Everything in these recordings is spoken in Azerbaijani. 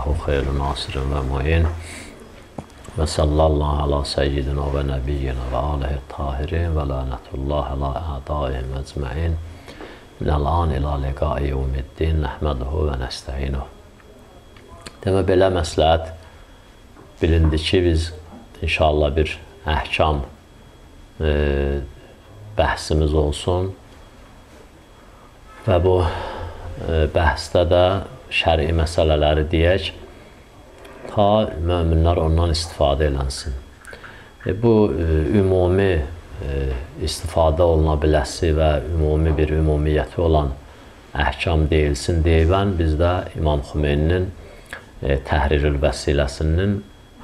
İnnahu xeyru nasirin və muin. Və sallallahu ala seyyidina və nəbiyyina və alihi tahirin və lənətullah ala ədaihim əcməin minəl an ilə liqai yevmiddin nəhməduhu və nəstəinuhu Demə belə məsləhət bilindi ki, biz inşallah bir əhkam e, bəhsimiz olsun. Və bu e, bəhsdə də şəri məsələləri deyək, ta möminlər ondan istifadə eləsin. E, bu e, ümumi e, istifadə oluna biləsi və ümumi bir ümumiyyəti olan əhkam deyilsin deyilən bizdə İmam Xumeyninin e, Təhrirül Vəsiləsinin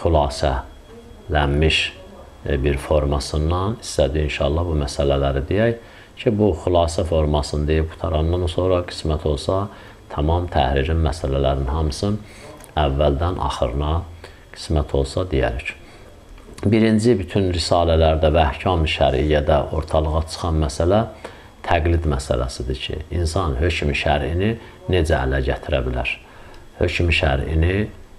xülasələnmiş e, bir formasından istədi inşallah bu məsələləri deyək ki, bu xülasə formasını deyib qutarandan sonra qismət olsa tamam təhririn məsələlərinin hamısını əvvəldən axırına qismət olsa deyərik. Birinci bütün risalələrdə və əhkam-ı şəriyyədə ortalığa çıxan məsələ təqlid məsələsidir ki, insan hökm şərini necə ələ gətirə bilər? Hökm şərini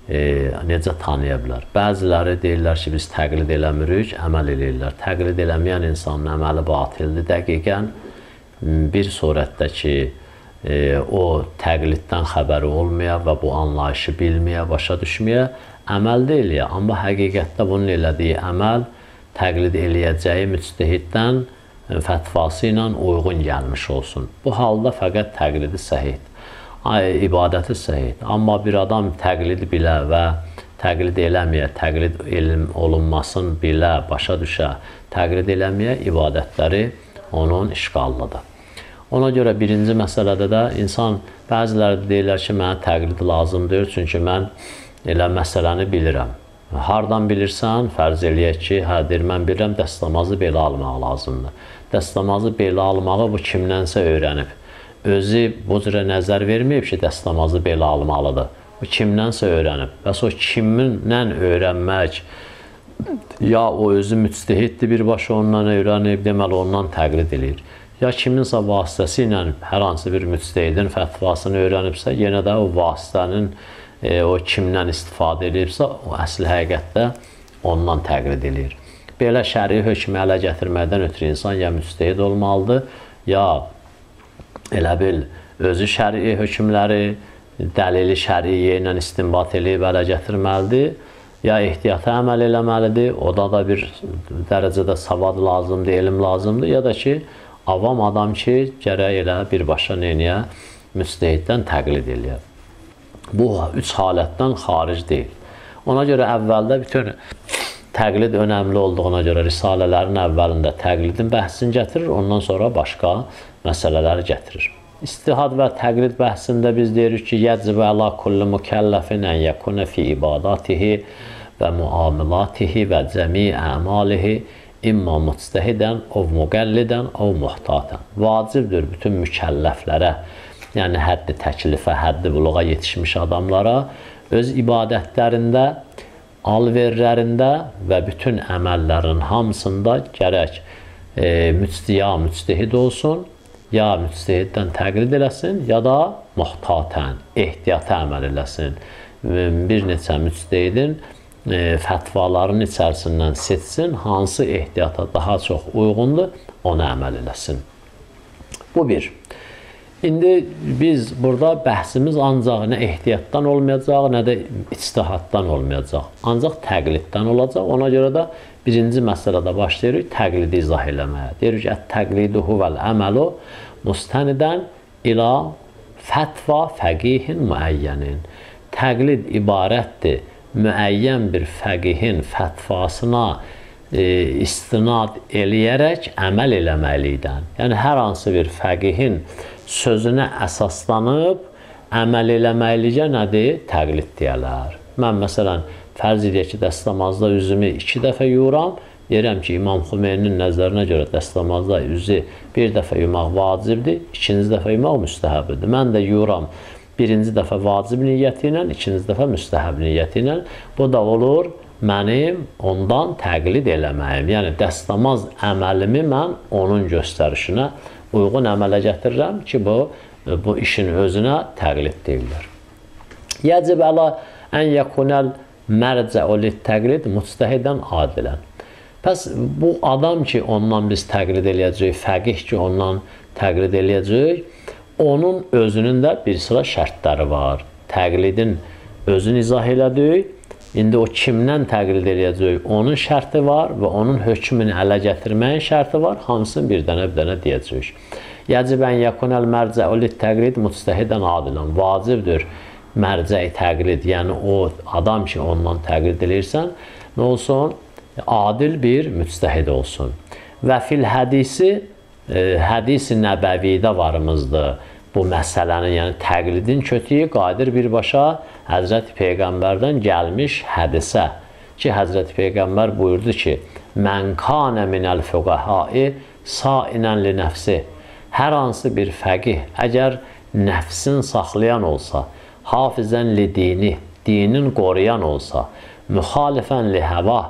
e, necə tanıya bilər? Bəziləri deyirlər ki, biz təqlid eləmirik, əməl eləyirlər. Təqlid eləməyən insanın əməli batildir dəqiqən. Bir surətdə ki, o təqliddən xəbəri olmaya və bu anlayışı bilməyə, başa düşməyə əməl də eləyə. Amma həqiqətdə bunun elədiyi əməl təqlid eləyəcəyi müctehiddən fətvası ilə uyğun gəlmiş olsun. Bu halda fəqət təqlidi səhid, ibadəti səhid. Amma bir adam təqlid bilə və təqlid eləməyə, təqlid elm olunmasın bilə, başa düşə, təqlid eləməyə ibadətləri onun işğallıdır. Ona görə birinci məsələdə də insan bəziləri deyirlər ki, mənə təqlid lazımdır, çünki mən elə məsələni bilirəm. Hardan bilirsən? Fərz eləyək ki, hə deyir, mən bilirəm, dəstəmazı belə almaq lazımdır. Dəstəmazı belə almağı bu kimdənsə öyrənib. Özü bu cürə nəzər verməyib ki, dəstəmazı belə almalıdır. Bu kimdənsə öyrənib. Bəs o kimdən öyrənmək ya o özü müctehiddir birbaşa ondan öyrənib, deməli ondan təqlid eləyir ya kiminsə vasitəsilə hər hansı bir müctehidin fətvasını öyrənibsə, yenə də o vasitənin e, o kimdən istifadə edibsə, o əsl həqiqətdə ondan təqlid edir. Belə şəri hökmü ələ gətirməkdən ötürü insan ya müctehid olmalıdır, ya elə bil özü şəri hökmləri dəlili şəriyə ilə istinbat edib ələ gətirməlidir, ya ehtiyata əməl eləməlidir, o da da bir dərəcədə savad lazımdır, elm lazımdır, ya da ki, avam adam ki, gərək elə birbaşa neyniyə müstəhiddən təqlid eləyər. Bu üç halətdən xaric deyil. Ona görə əvvəldə bütün təqlid önəmli olduğuna görə risalələrin əvvəlində təqlidin bəhsini gətirir, ondan sonra başqa məsələləri gətirir. İstihad və təqlid bəhsində biz deyirik ki, yəcibə əla kulli mükəlləfin ən yəkunə fi ibadatihi və muamilatihi və cəmi əmalihi imma mutstehidən, ov müqəllidən, ov muhtatan. Vacibdir bütün mükəlləflərə, yəni həddi təklifə, həddi buluğa yetişmiş adamlara öz ibadətlərində, alverlərində və bütün əməllərin hamısında gərək e, müctiya müctehid olsun, ya müctehiddən təqlid eləsin, ya da muhtatən, ehtiyata əməl eləsin. Bir neçə müctehidin e, fətvaların içərisindən seçsin, hansı ehtiyata daha çox uyğundur, ona əməl eləsin. Bu bir. İndi biz burada bəhsimiz ancaq nə ehtiyatdan olmayacaq, nə də içtihatdan olmayacaq. Ancaq təqliddən olacaq. Ona görə də birinci məsələdə başlayırıq təqlidi izah eləməyə. Deyirik ki, təqlidu huvel əməlu mustənidən ila fətva fəqihin müəyyənin. Təqlid ibarətdir müəyyən bir fəqihin fətvasına e, istinad eləyərək əməl eləməlikdən. Yəni hər hansı bir fəqihin sözünə əsaslanıb əməl eləməklicə nədir? Təqlid deyərlər. Mən məsələn fərz edək ki, dəstəmazda üzümü 2 dəfə yuram, deyirəm ki, İmam Xümeynin nəzərinə görə dəstəmazda üzü bir dəfə yumaq vacibdir, ikinci dəfə yumaq müstəhəbdir. Mən də yuram birinci dəfə vacib niyyəti ilə, ikinci dəfə müstəhəb niyyəti ilə. Bu da olur mənim ondan təqlid eləməyim. Yəni dəstəmaz əməlimi mən onun göstərişinə uyğun əmələ gətirirəm ki, bu bu işin özünə təqlid deyirlər. Yəcib əla ən yəkunəl mərcəu lit-təqlid müctəhidən adilən. Pəs bu adam ki, ondan biz təqlid eləyəcəyik, fəqih ki, ondan təqlid eləyəcəyik, onun özünün də bir sıra şərtləri var. Təqlidin özünü izah elədik. İndi o kimdən təqlid eləyəcək? Onun şərti var və onun hökmünü ələ gətirməyin şərti var. Hamısını bir dənə bir dənə deyəcəyik. Yəcib ən yəkunəl mərcəu lit-təqlid müctəhidən adilən. Vacibdir mərcəi təqlid, yəni o adam ki, ondan təqlid eləyirsən, nə olsun? Adil bir müctəhid olsun. Və fil hədisi, hədisi nəbəvidə varımızdır. Bu məsələnin, yəni təqlidin kötüyü qadir birbaşa Həzrəti Peyğəmbərdən gəlmiş hədisə. Ki, Həzrəti Peyğəmbər buyurdu ki, Mən kanə minəl füqəhai sainən li nəfsi. Hər hansı bir fəqih əgər nəfsin saxlayan olsa, hafizən li dini, dinin qoruyan olsa, müxalifən li həva,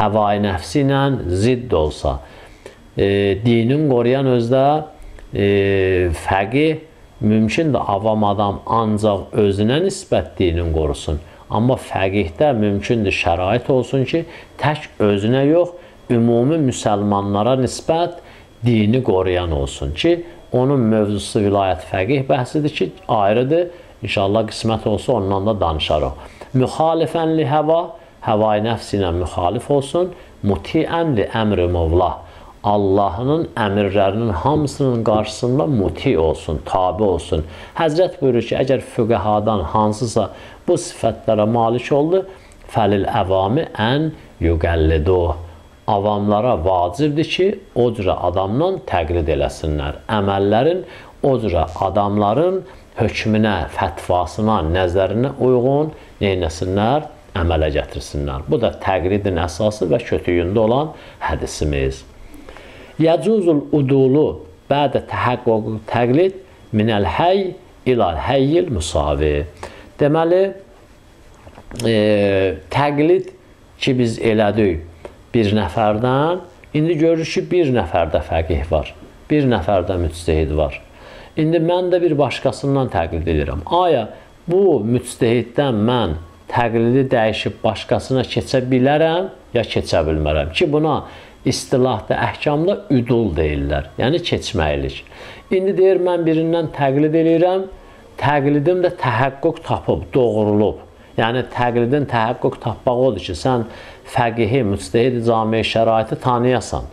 həvai nəfsi ilə zidd olsa, e, dinin qoruyan özdə e, fəqih mümkündür avam adam ancaq özünə nisbət dinin qorusun. Amma fəqihdə mümkündür şərait olsun ki, tək özünə yox, ümumi müsəlmanlara nisbət dini qoruyan olsun ki, onun mövzusu vilayət fəqih bəhsidir ki, ayrıdır. İnşallah qismət olsa ondan da danışarıq. Müxalifənli həva, həvai nəfs ilə müxalif olsun, mutiənli əmri mövlah Allahının əmirlərinin hamısının qarşısında muti olsun, tabi olsun. Həzrət buyurur ki, əgər füqəhadan hansısa bu sifətlərə malik oldu, fəlil əvami ən yüqəllidu. Avamlara vacibdir ki, o cürə adamdan təqlid eləsinlər. Əməllərin o cürə adamların hökmünə, fətvasına, nəzərinə uyğun neynəsinlər? Əmələ gətirsinlər. Bu da təqlidin əsası və kötüyündə olan hədisimiz. Yəcuzul udulu bədə təhəqqüq təqlid minəl həy ilal həyyil müsavi. Deməli, e, təqlid ki biz elədik bir nəfərdən, indi görürük ki, bir nəfərdə fəqih var, bir nəfərdə müctehid var. İndi mən də bir başqasından təqlid edirəm. Aya bu müctehiddən mən təqlidi dəyişib başqasına keçə bilərəm, ya keçə bilmərəm ki, buna istilahda, əhkamda üdul deyirlər. Yəni keçməklik. İndi deyir mən birindən təqlid eləyirəm, təqlidim də təhəqqüq tapıb, doğrulub. Yəni təqlidin təhəqqüq tapmaq odur ki, sən fəqihi, müstəhid cami şəraiti tanıyasan.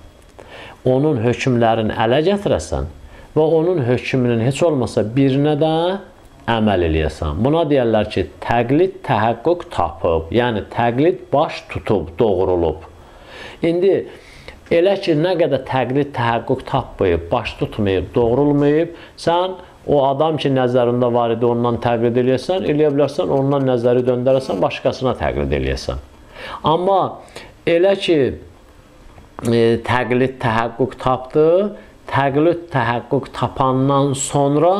Onun hökmlərini ələ gətirəsən və onun hökmünün heç olmasa birinə də əməl eləyəsən. Buna deyərlər ki, təqlid təhəqqüq tapıb, yəni təqlid baş tutub, doğrulub. İndi Elə ki, nə qədər təqlid təhəqqüq tapmayıb, baş tutmayıb, doğrulmayıb, sən o adam ki, nəzərində var idi, ondan təqlid eləyəsən, eləyə bilərsən, ondan nəzəri döndərəsən, başqasına təqlid eləyəsən. Amma elə ki, e, təqlid təhəqqüq tapdı, təqlid təhəqqüq tapandan sonra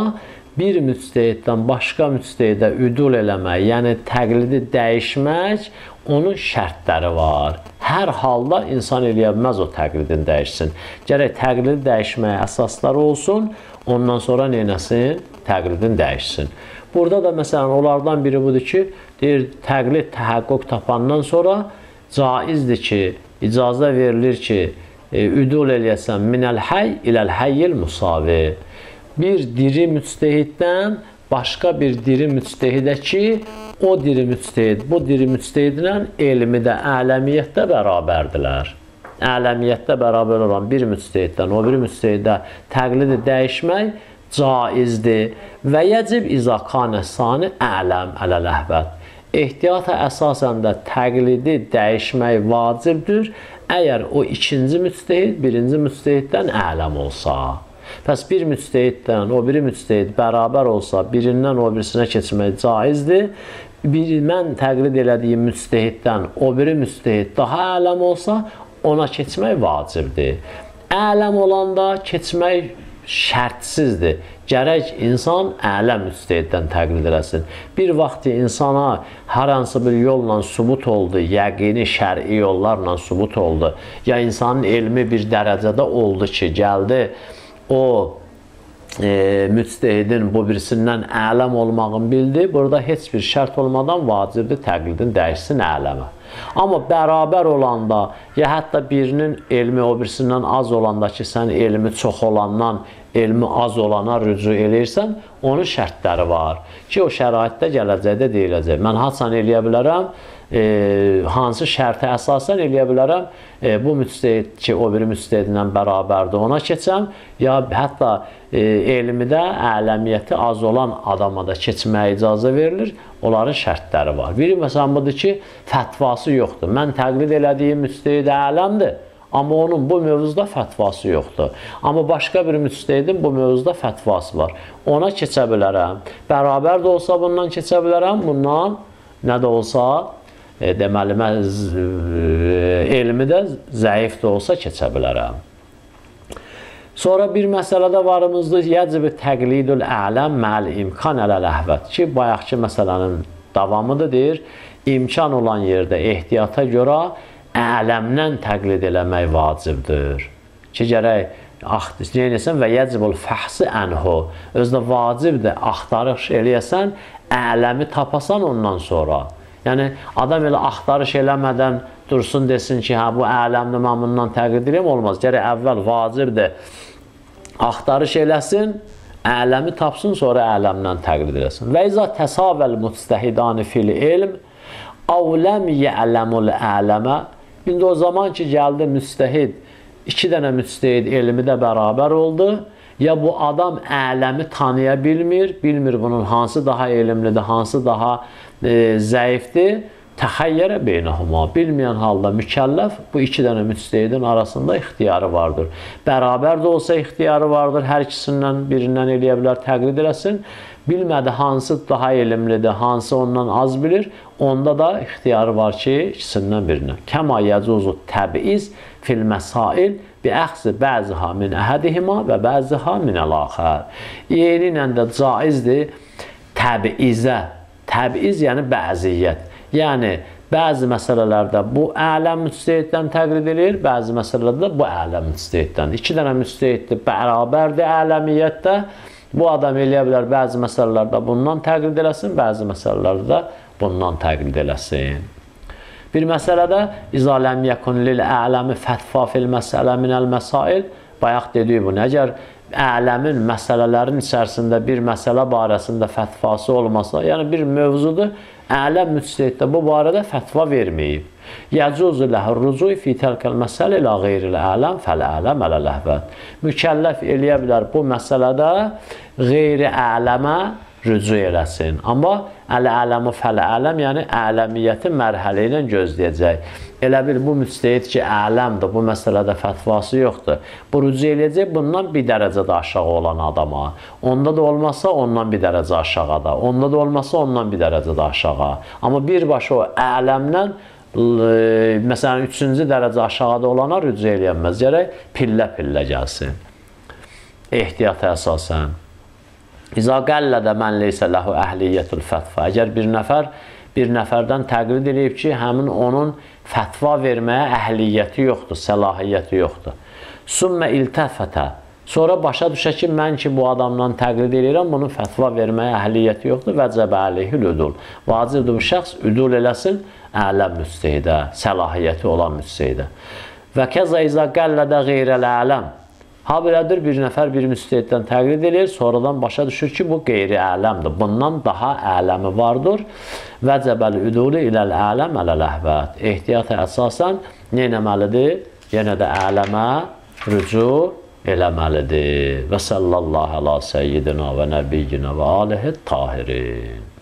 bir müctehiddən başqa müctehidə üdul eləmək, yəni təqlidi dəyişmək, onun şərtləri var. Hər halda insan eləyə bilməz o təqlidin dəyişsin. Gərək təqlidi dəyişməyə əsasları olsun, ondan sonra neynəsin? Təqlidin dəyişsin. Burada da məsələn onlardan biri budur ki, deyir təqlid təhəqqüq tapandan sonra caizdir ki, icazə verilir ki, e, üdul eləyəsən minəl həy iləl həyyil musavi. Bir diri müctehiddən başqa bir diri müctehidə ki, o diri müctehid, bu diri müctehidlə elmi də ələmiyyətdə bərabərdilər. Ələmiyyətdə bərabər olan bir müctehiddən o biri müctehidə təqlidi dəyişmək caizdir və yəcib izakanə sani ələm ələl-əhvət. Ehtiyata əsasən də təqlidi dəyişmək vacibdir, əgər o ikinci müctehid birinci müctehiddən ələm olsa. Pəs bir müctehiddən o biri müctehid bərabər olsa, birindən o birisinə keçmək caizdir bir mən təqlid elədiyim müstəhiddən o biri müstəhid daha ələm olsa, ona keçmək vacibdir. Ələm olanda keçmək şərtsizdir. Gərək insan ələ müstəhiddən təqlid eləsin. Bir vaxt insana hər hansı bir yolla sübut oldu, yəqini şər'i yollarla sübut oldu, ya insanın elmi bir dərəcədə oldu ki, gəldi o e, müctehidin bu birisindən ələm olmağını bildi. Burada heç bir şərt olmadan vacibdir təqlidin dəyişsin ələmə. Amma bərabər olanda, ya hətta birinin elmi o birisindən az olanda ki, sən elmi çox olandan elmi az olana rücu eləyirsən, onun şərtləri var ki, o şəraitdə gələcəkdə deyiləcək. Mən haçan eləyə bilərəm, e, hansı şərtə əsasən eləyə bilərəm, e, bu müstəhid ki, o biri müstəhidlə bərabərdir, ona keçəm, ya hətta e, elmidə ələmiyyəti az olan adama da keçməyə icazə verilir. Onların şərtləri var. Biri məsələn budur ki, fətvası yoxdur. Mən təqlid elədiyim müstəhid ələmdir. Amma onun bu mövzuda fətvası yoxdur. Amma başqa bir müstəhidin bu mövzuda fətvası var. Ona keçə bilərəm. Bərabər də olsa bundan keçə bilərəm. Bundan nə də olsa deməli mən e, elmi də zəif də olsa keçə bilərəm. Sonra bir məsələdə varımızdır. Yəcib təqlidül ələm məl imkan ələl əhvət ki, bayaqki məsələnin davamıdır deyir. İmkan olan yerdə ehtiyata görə ələmdən təqlid eləmək vacibdir. Ki, gərək neyləsən və yəcibul fəhsi ənhu. Özdə vacibdir, axtarış eləyəsən, ələmi tapasan ondan sonra. Yəni, adam elə axtarış eləmədən dursun desin ki, hə, bu ələmdir, mən bundan təqlid eləyəm, olmaz. Gərək əvvəl vacibdir, axtarış eləsin, ələmi tapsın, sonra ələmdən təqlid eləsin. Və izə təsavəl müstəhidani fil ilm, avləm yələmul ələmə İndi o zaman ki, gəldi müstəhid, iki dənə müstəhid elmi də bərabər oldu, ya bu adam ələmi tanıya bilmir, bilmir bunun hansı daha elmlidir, hansı daha e, zəifdir, təxəyyərə beynəhuma, bilməyən halda mükəlləf bu iki dənə müstəhidin arasında ixtiyarı vardır. Bərabər də olsa ixtiyarı vardır, hər ikisindən birindən eləyə bilər, təqlid eləsin. Bilmədi hansı daha elmlidir, hansı ondan az bilir, onda da ixtiyarı var ki, ikisindən birinə. Kəma yəcuzu təbiiz fil məsail bi əxzi bəziha min əhədihima və bəziha min əl-axər. Yeni ilə də caizdir təbiizə. Təbiiz yəni bəziyyət. Yəni bəzi məsələlərdə bu ələm müstəhiddən təqlid edir, bəzi məsələlərdə də bu ələm müstəhiddən. İki dənə müstəhiddir, bərabərdir ələmiyyətdə. Bu adam eləyə bilər bəzi məsələlərdə bundan təqlid eləsin, bəzi məsələlərdə də bundan təqlid eləsin. Bir məsələdə izə ləm yəkun lil ələmi fətfa fil məsələ minəl məsail bayaq dedik bunu. Əgər ələmin məsələlərin içərisində bir məsələ barəsində fətvası olmasa, yəni bir mövzudur, ələm müctəhiddə bu barədə fətva verməyib. Yəcuzu ləhər rucuy fi təlkəl məsələ ilə qeyril ələm fəl ələm ələ ləhvət. Mükəlləf eləyə bilər bu məsələdə qeyri ələmə rücu eləsin. Amma əl-ələmu fəl-ələm, yəni ələmiyyəti mərhələ ilə gözləyəcək. Elə bil bu müstəhid ki, ələmdir, bu məsələdə fətvası yoxdur. Bu rücu eləyəcək bundan bir dərəcədə aşağı olan adama. Onda da olmasa ondan bir dərəcə aşağıda. Onda da olmasa ondan bir dərəcədə aşağı. Amma birbaşa o ələmdən məsələn 3-cü dərəcə aşağıda olana rücu eləyənməz. Gərək pillə-pillə gəlsin. Ehtiyata əsasən. İza qəllədə mən leysə ləhu əhliyyətul fətva. Əgər bir nəfər bir nəfərdən təqlid edib ki, həmin onun fətva verməyə əhliyyəti yoxdur, səlahiyyəti yoxdur. Sümmə iltəfətə. Sonra başa düşə ki, mən ki, bu adamdan təqlid edirəm, bunun fətva verməyə əhliyyəti yoxdur. Vəcəbə əleyhül üdul. Vacibdir bu şəxs üdul eləsin ələm müstəhidə, səlahiyyəti olan müstəhidə. Və kəzə izə qəllədə qeyrəl ələm. Ha belədir, bir nəfər bir müstəhiddən təqlid edir, sonradan başa düşür ki, bu qeyri-ələmdir. Bundan daha ələmi vardır. Vəcəbəl üdulu iləl ələm ələl-əhvət. Ehtiyata əsasən nə eləməlidir? Yenə də ələmə rücu eləməlidir. Və sallallahu əla səyyidina və nəbiyyina və alihi tahirin.